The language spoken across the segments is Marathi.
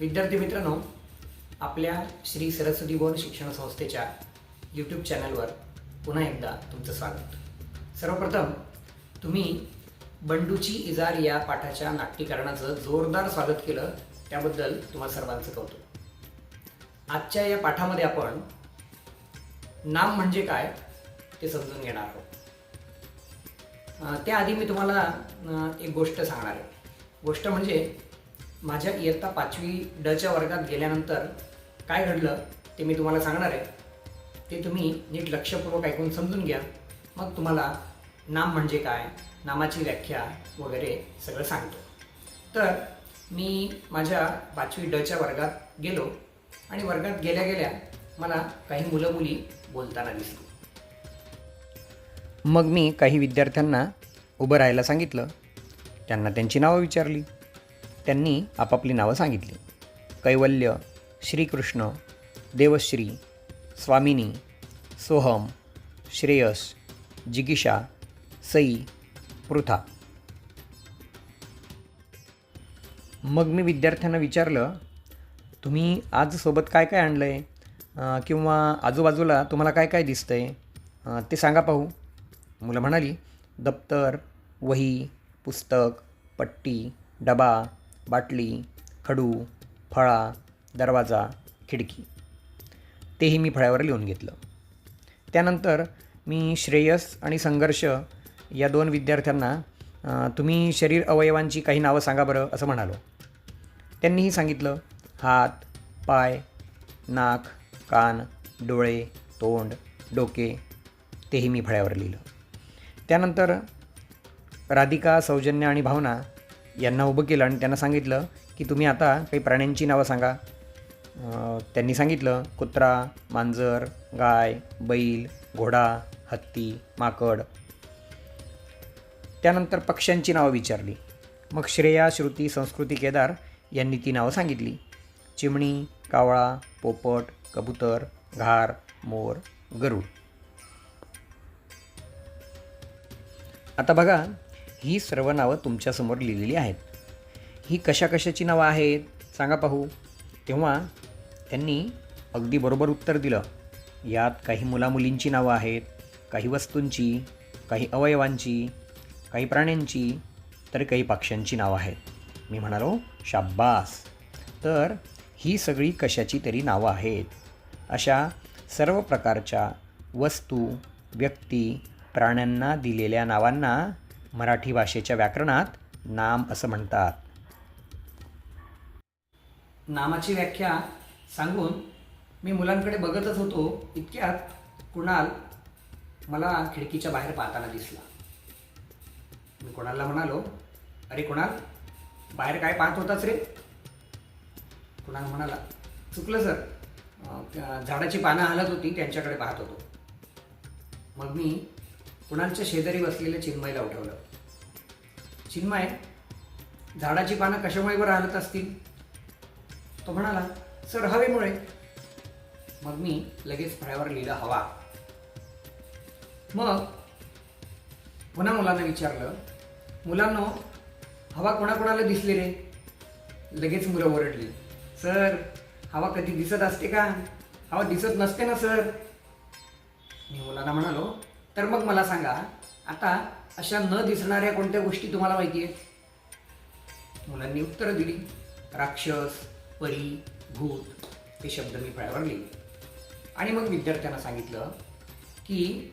विद्यार्थी मित्रांनो आपल्या श्री सरस्वती भवन शिक्षण संस्थेच्या यूट्यूब चॅनलवर पुन्हा एकदा तुमचं स्वागत. सर्वप्रथम तुम्ही बंडूची इजार या पाठाच्या नाट्यकरणाचं जोरदार स्वागत केलं त्याबद्दल तुम्हा सर्वांचं कौतुक. आजच्या या पाठामध्ये आपण नाम म्हणजे काय ते समजून घेणार आहोत. त्याआधी मी तुम्हाला एक गोष्ट सांगणार आहे. गोष्ट म्हणजे माझ्या इयत्ता पाचवी डच्या वर्गात गेल्यानंतर काय घडलं ते मी तुम्हाला सांगणार आहे. ते तुम्ही नीट लक्षपूर्वक ऐकून समजून घ्या. मग तुम्हाला नाम म्हणजे काय नामाची व्याख्या वगैरे सगळं सांगतो. तर मी माझ्या पाचवी डच्या वर्गात गेलो आणि वर्गात गेल्या गेल्या मला काही मुलं मुली बोलताना दिसली. मग मी काही विद्यार्थ्यांना उभं राहायला सांगितलं. त्यांना त्यांची नावं विचारली. त्यांनी आपापली नावं सांगितली. कैवल्य श्रीकृष्ण देवश्री स्वामिनी सोहम श्रेयस जिगिशा सई पृथा. मग मी विद्यार्थ्यांना विचारलं तुम्ही आज सोबत काय काय आणलं आहे किंवा आजूबाजूला तुम्हाला काय काय दिसतं आहे ते सांगा पाहू. मुलं म्हणाली दप्तर वही पुस्तक पट्टी डबा बाटली खडू फळा दरवाजा खिडकी. तेही मी फळ्यावर लिहून घेतलं. त्यानंतर मी श्रेयस आणि संघर्ष या दोन विद्यार्थ्यांना तुम्ही शरीर अवयवांची काही नावं सांगा बरं असं म्हणालो. त्यांनीही सांगितलं हात पाय नाक कान डोळे तोंड डोके तेही मी फळ्यावर लिहिलं. त्यानंतर राधिका सौजन्य आणि भावना यांना उभं केलं आणि त्यांना सांगितलं की तुम्ही आता काही प्राण्यांची नावं सांगा. त्यांनी सांगितलं कुत्रा मांजर गाय बैल घोडा हत्ती माकड. त्यानंतर पक्ष्यांची नावं विचारली. मग श्रेया श्रुती संस्कृती केदार यांनी ती नावं सांगितली. चिमणी कावळा पोपट कबूतर घार मोर गरुड. आता बघा ही सर्व नावं तुमच्यासमोर लिहिलेली आहेत. ही कशा कशाची नावं आहेत? सांगा पाहू. तेव्हा त्यांनी अगदी बरोबर उत्तर दिलं. यात काही मुलामुलींची नावं आहेत काही वस्तूंची काही अवयवांची काही प्राण्यांची तर काही पक्ष्यांची नावं आहेत. मी म्हणालो शाब्बास. तर ही सगळी कशाची तरी नावं आहेत? अशा सर्व प्रकारच्या वस्तू व्यक्ती प्राण्यांना दिलेल्या नावांना मराठी भाषेच्या व्याकरणात नाम असं म्हणतात. नामाची व्याख्या सांगून मी मुलांकडे बघतच होतो इतक्यात कुणाल मला खिडकीच्या बाहेर पाहताना दिसला. मी कुणालला म्हणालो अरे कुणाल बाहेर काय पाहत होताच रे? कुणाल म्हणाला चुकलं सर त्या झाडाची पानं हलत होती त्यांच्याकडे पाहत होतो. मग मी कुणालच्या शेजारी बसलेल्या चिन्मयला उठवलं. चिन्मय झाडाची पानं कशामुळे बरं हलत असतील? तो म्हणाला सर हवेमुळे. मग मी लगेच फळ्यावर लिहिलं हवा. मग पुन्हा मुलांना विचारलं मुलांनो हवा कोणाकोणाला दिसली रे? लगेच मुलं ओरडली सर हवा कधी दिसत असते का? हवा दिसत नसते ना सर. मी मुलांना म्हणालो तर मग मला सांगा आता अशा न दिसणाऱ्या कोणत्या गोष्टी तुम्हाला माहिती आहेत मुलांनी उत्तरं दिली. राक्षस परी भूत हे शब्द मी फळ्यावर लिहिले. आणि मग विद्यार्थ्यांना सांगितलं की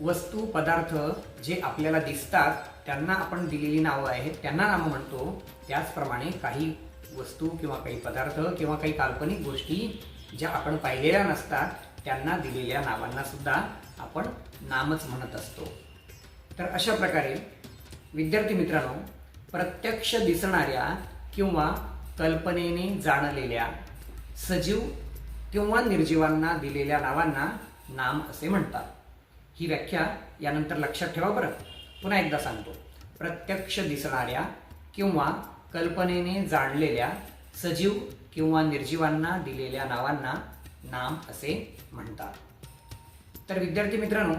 वस्तू पदार्थ जे आपल्याला दिसतात त्यांना आपण दिलेली नावं आहेत त्यांना नावं म्हणतो. त्याचप्रमाणे काही वस्तू किंवा काही पदार्थ किंवा काही काल्पनिक गोष्टी ज्या आपण पाहिलेल्या नसतात त्यांना दिलेल्या नावांना सुद्धा आपण नामच म्हणत असतो. तर अशा प्रकारे विद्यार्थी मित्रांनो प्रत्यक्ष दिसणाऱ्या किंवा कल्पनेने जाणलेल्या सजीव किंवा निर्जीवांना दिलेल्या नावांना नाम असे म्हणतात. ही व्याख्या यानंतर लक्षात ठेवा बरं. पुन्हा एकदा सांगतो. प्रत्यक्ष दिसणाऱ्या किंवा कल्पनेने जाणलेल्या सजीव किंवा निर्जीवांना दिलेल्या नावांना नाम असे म्हणतात. तर विद्यार्थी मित्रांनो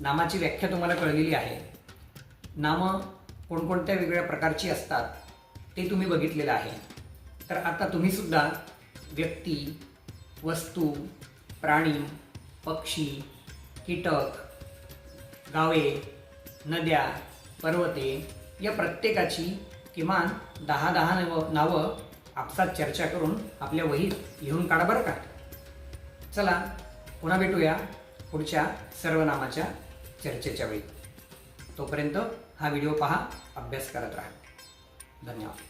नामाची व्याख्या तुम्हाला कळलेली आहे. नामं कोणकोणत्या वेगवेगळ्या प्रकारची असतात ते तुम्ही बघितलेलं आहे. तर आता तुम्ही सुद्धा व्यक्ती वस्तू प्राणी पक्षी कीटक गावे नद्या पर्वते या प्रत्येकाची किमान दहा दहा नव नावं आपसात चर्चा करून आपल्या वहीत लिहून काढा बरं का. चला पुन्हा भेटूया. पुढच्या सर्वनामाच्या चर्चेच्या वेळी. तोपर्यंत हा व्हिडिओ पहा अभ्यास करत राहा. धन्यवाद.